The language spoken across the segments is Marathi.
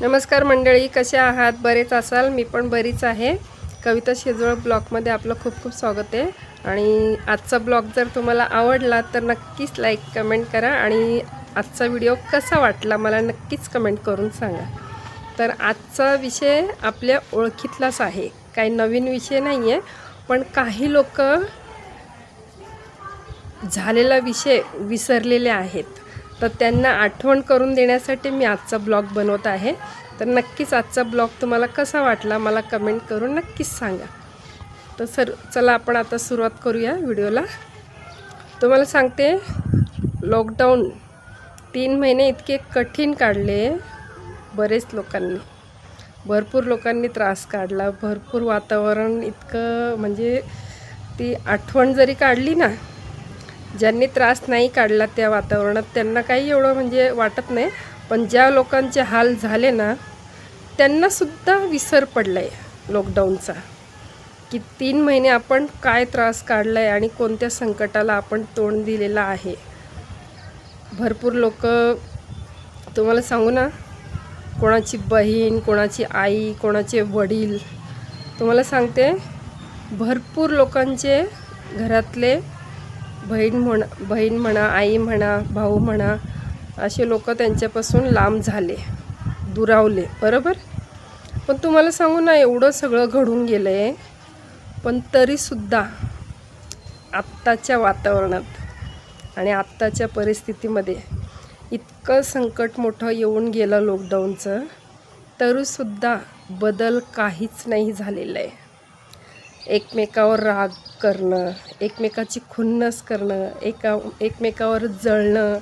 नमस्कार मंडळी कसे आहात? बरेच असाल मी पण बरीच आहे. कविता शेजवळ ब्लॉगमध्ये आपलं खूप खूप स्वागत आहे. आणि आजचा ब्लॉग जर तुम्हाला आवडला तर नक्कीच लाईक कमेंट करा आणि आजचा व्हिडिओ कसा वाटला मला नक्कीच कमेंट करून सांगा. तर आजचा विषय आपल्या ओळखीतलाच आहे. काही नवीन विषय नाही आहे पण काही लोक झालेला विषय विसरलेले आहेत. तर त्यांना आठवण करून देण्यासाठी मी आजचा ब्लॉग बनवत आहे. तर नक्कीच आजचा ब्लॉग तुम्हाला कसा वाटला मला कमेंट करून नक्कीच सांगा. तर सर चला आपण आता सुरुवात करूया व्हिडिओला. तुम्हाला सांगते लॉकडाऊन तीन महिने इतके कठीण काढले बरेच लोकांनी. भरपूर लोकांनी त्रास काढला भरपूर वातावरण इतकं म्हणजे ती आठवण जरी काढली ना ज्यांनी त्रास नाही काढला त्या वातावरणात त्यांना काही एवढं म्हणजे वाटत नाही. पण ज्या लोकांचे हाल झाले ना त्यांनासुद्धा विसर पडला आहे लॉकडाऊनचा की तीन महिने आपण काय त्रास काढला आहे आणि कोणत्या संकटाला आपण तोंड दिलेलं आहे. भरपूर लोक तुम्हाला सांगू ना कोणाची बहीण कोणाची आई कोणाचे वडील तुम्हाला सांगते भरपूर लोकांचे घरातले बहीण म्हणा बहीण म्हणा आई म्हणा भाऊ म्हणा असे लोक त्यांच्यापासून लांब झाले दुरावले. बरोबर? पण तुम्हाला सांगू ना एवढं सगळं घडून गेलं आहे पण तरीसुद्धा आत्ताच्या वातावरणात आणि आत्ताच्या परिस्थितीमध्ये इतकं संकट मोठं येऊन गेलं लॉकडाऊनचं तरीसुद्धा बदल काहीच नाही झालेलं आहे. एकमेकावर राग करणं एकमेकाची खुन्नस करणं एका एकमेकावर जळणं.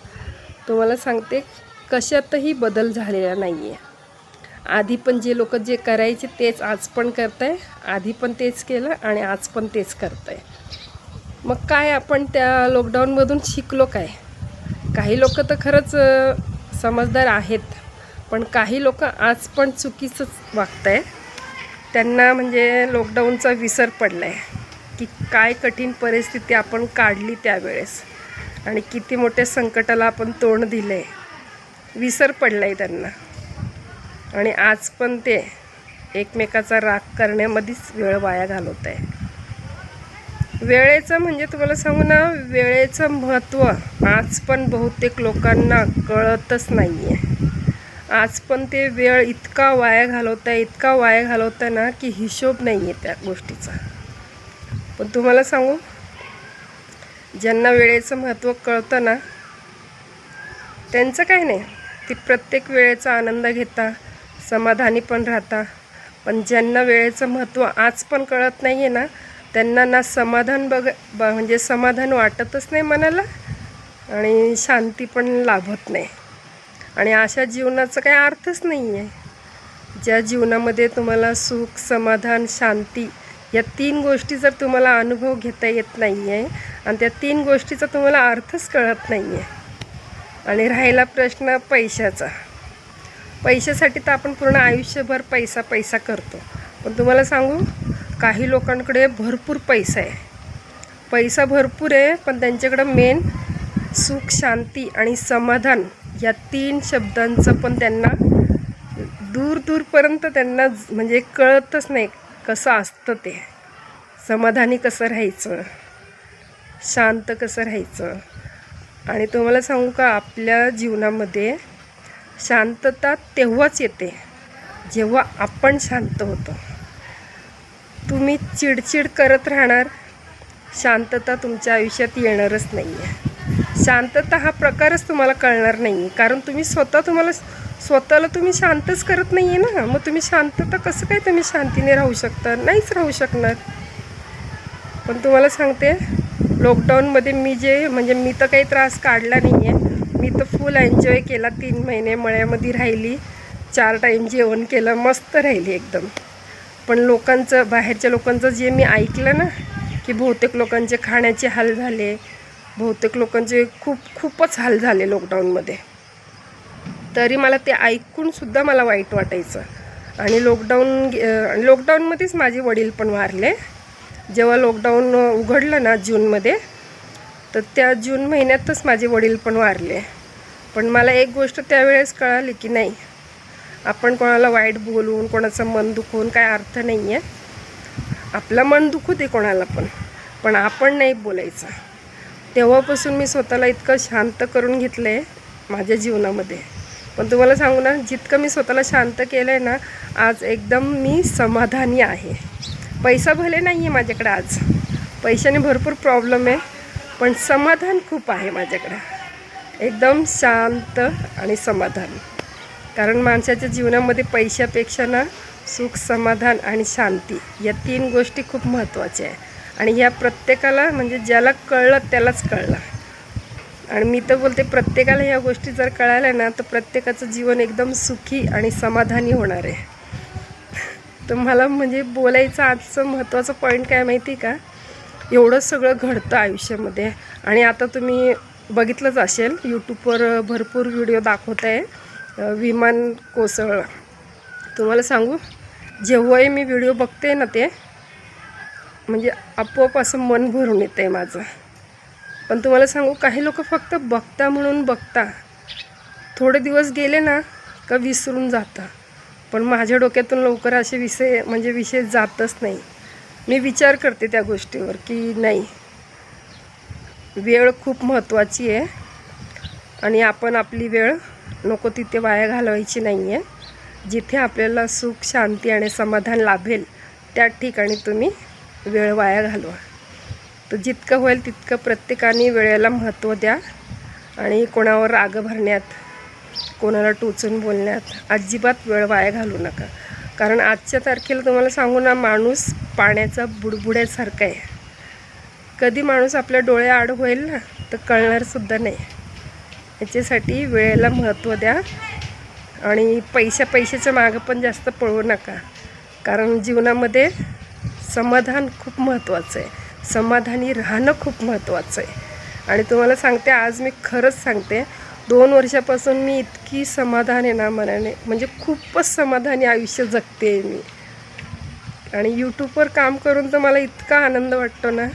तुम्हाला सांगते कशातही बदल झालेला नाही आहे आधी पण जे लोक जे करायचे तेच आज पण करत आहे आधी पण तेच केलं आणि आज पण तेच करत आहे मग काय आपण त्या लॉकडाऊनमधून शिकलो काय? काही लोक तर खरंच समजदार आहेत पण काही लोक आज पण चुकीचंच वागत आहे त्यांना म्हणजे लॉकडाऊनचा विसर पडला आहे की काय कठीण परिस्थिती आपण काढली त्यावेळेस. आणि किती मोठ्या संकटाला आपण तोंड दिलं आहे विसर पडला आहे त्यांना. आणि आज पण ते एकमेकाचा राग करण्यामध्येच वेळ वाया घालवत आहे वेळेचं म्हणजे तुम्हाला सांगू ना वेळेचं महत्त्व आज पण बहुतेक लोकांना कळतच नाही आहे आज पण ते वेळ इतका वाया घालवता इतका वाया घालवता ना की हिशोब नाही आहे त्या गोष्टीचा. पण तुम्हाला सांगू ज्यांना वेळेचं महत्त्व कळतं ना त्यांचं काय नाही. ती प्रत्येक वेळेचा आनंद घेता समाधानी पण राहता. पण ज्यांना वेळेचं महत्त्व आज पण कळत नाही आहे ना त्यांना ना समाधान बघ ब म्हणजे समाधान वाटतच नाही मनाला आणि शांती पण लाभत नाही. आणि अशा जीवनाचा काही अर्थच नाही आहे ज्या जीवनामध्ये तुम्हाला सुख समाधान शांती या तीन गोष्टी जर तुम्हाला अनुभव घेता येत नाही आहे आणि त्या तीन गोष्टीचा तुम्हाला अर्थच कळत नाही आहे आणि राहिला प्रश्न पैशाचा. पैशासाठी तर आपण पूर्ण आयुष्यभर पैसा पैसा करतो. पण तुम्हाला सांगू काही लोकांकडे भरपूर पैसा आहे. पैसा भरपूर आहे पण त्यांच्याकडं मेन सुख शांती आणि समाधान या तीन शब्दांचं पण त्यांना दूर दूरपर्यंत त्यांना ज- म्हणजे कळतच नाही कसं असतं ते. समाधानी कसं राहायचं? शांत कसं राहायचं? आणि तुम्हाला सांगू का आपल्या जीवनामध्ये शांतता तेव्हाच येते जेव्हा आपण शांत होतो. तुम्ही चिडचिड करत राहणार शांतता तुमच्या आयुष्यात येणारच नाही आहे शांतता हा प्रकारच तुम्हाला कळणार नाही आहे कारण तुम्ही स्वतः तुम्हाला स्वतःला तुम्ही शांतच करत नाही आहे ना. मग तुम्ही शांतता कसं काय तुम्ही शांतीने राहू शकता? नाहीच राहू शकणार. पण तुम्हाला सांगते लॉकडाऊनमध्ये मी जे म्हणजे मी तर काही त्रास काढला नाही आहे मी तर फुल एन्जॉय केला तीन महिने मळ्यामध्ये राहिली. चार टाईम जेवण केलं मस्त राहिली एकदम. पण लोकांचं बाहेरच्या लोकांचं जे मी ऐकलं ना की बहुतेक लोकांचे खाण्याचे हाल झाले बहुतेक लोकांचे खूप खूपच हाल झाले लॉकडाऊनमध्ये तरी मला ते ऐकूनसुद्धा मला वाईट वाटायचं. आणि लॉकडाऊन गे- लॉकडाऊनमध्येच माझे वडील पण वारले. जेव्हा लॉकडाऊन उघडलं ना जूनमध्ये तर त्या जून महिन्यातच माझे वडील पण वारले. पण मला एक गोष्ट त्यावेळेस कळाली की नाही. आपण कोणाला वाईट बोलून कोणाचं मन दुखवून काय अर्थ नाही आहे आपलं मन दुखू दे कोणाला पण पण आपण नाही बोलायचं. तेव्हापासून मी स्वतःला इतकं शांत करून घेतलं आहे माझ्या जीवनामध्ये. पण तुम्हाला सांगू ना जितकं मी स्वतःला शांत केलं आहे ना आज एकदम मी समाधानी आहे. पैसा भले नाही आहे माझ्याकडे आज. पैशाने भरपूर प्रॉब्लेम आहे पण समाधान खूप आहे माझ्याकडं. एकदम शांत आणि समाधान. कारण माणसाच्या जीवनामध्ये पैशापेक्षा ना सुख समाधान आणि शांती या तीन गोष्टी खूप महत्त्वाच्या आहे. आणि ह्या प्रत्येकाला म्हणजे ज्याला कळलं त्यालाच कळलं. आणि मी तर बोलते प्रत्येकाला ह्या गोष्टी जर कळाल्या ना तर प्रत्येकाचं जीवन एकदम सुखी आणि समाधानी होणार आहे. तर मला म्हणजे बोलायचं आजचं महत्त्वाचं पॉईंट काय माहिती आहे का? एवढं सगळं घडतं आयुष्यामध्ये. आणि आता तुम्ही बघितलंच असेल यूट्यूबवर भरपूर व्हिडिओ दाखवत आहे विमान कोसळलं तुम्हाला सांगू जेव्हाही मी व्हिडिओ बघते ना ते म्हणजे आपोआप असं मन भरून येतं आहे माझं. पण तुम्हाला सांगू काही लोक फक्त बघता म्हणून बघता. थोडे दिवस गेले ना का विसरून जाता. पण माझ्या डोक्यातून लवकर असे विषय म्हणजे विषय जातच नाही. मी विचार करते त्या गोष्टीवर की नाही. वेळ खूप महत्त्वाची आहे. आणि आपण आपली वेळ नको तिथे वाया घालवायची नाही आहे जिथे आपल्याला सुख शांती आणि समाधान लाभेल त्या ठिकाणी तुम्ही वेळ वाया घालवा. तर जितकं होईल तितकं प्रत्येकाने वेळेला महत्त्व द्या आणि कोणावर राग भरण्यात कोणाला टोचून बोलण्यात अजिबात वेळ वाया घालू नका. कारण आजच्या तारखेला तुम्हाला सांगू ना माणूस पाण्याचा बुडबुड्यासारखा आहे. कधी माणूस आपल्या डोळ्या आड होईल ना तर कळणारसुद्धा नाही. याच्यासाठी वेळेला महत्त्व द्या आणि पैशा पैशाच्या मागं पण जास्त पळू नका. कारण जीवनामध्ये समाधान खूप महत्त्वाचं आहे. समाधानी राहणं खूप महत्त्वाचं आहे. आणि तुम्हाला सांगते आज मी खरंच सांगते दोन वर्षापासून मी इतकी समाधान आहे ना मनाने. म्हणजे खूपच समाधानी आयुष्य जगते आहे मी. आणि यूट्यूबवर काम करून तर मला इतका आनंद वाटतो ना.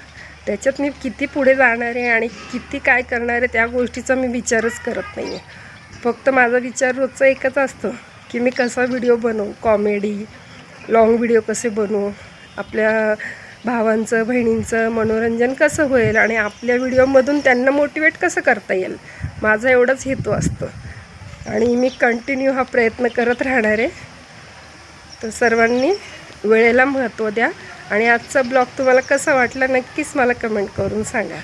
त्याच्यात मी किती पुढे जाणार आहे आणि किती काय करणार आहे त्या गोष्टीचा मी विचारच करत नाही आहे फक्त माझा विचार रोजचा एकच असतो की मी कसा व्हिडिओ बनवू? कॉमेडी लाँग व्हिडिओ कसे बनवू? आपल्या भावांचं बहिणींचं मनोरंजन कसं होईल आणि आपल्या व्हिडिओमधून त्यांना मोटिवेट कसं करता येईल? माझा एवढाच हेतू असतो. आणि मी कंटिन्यू हा प्रयत्न करत राहणार आहे. तर सर्वांनी वेळेला महत्त्व द्या. आणि आजचा ब्लॉग तुम्हाला कसा वाटला नक्कीच मला कमेंट करून सांगा.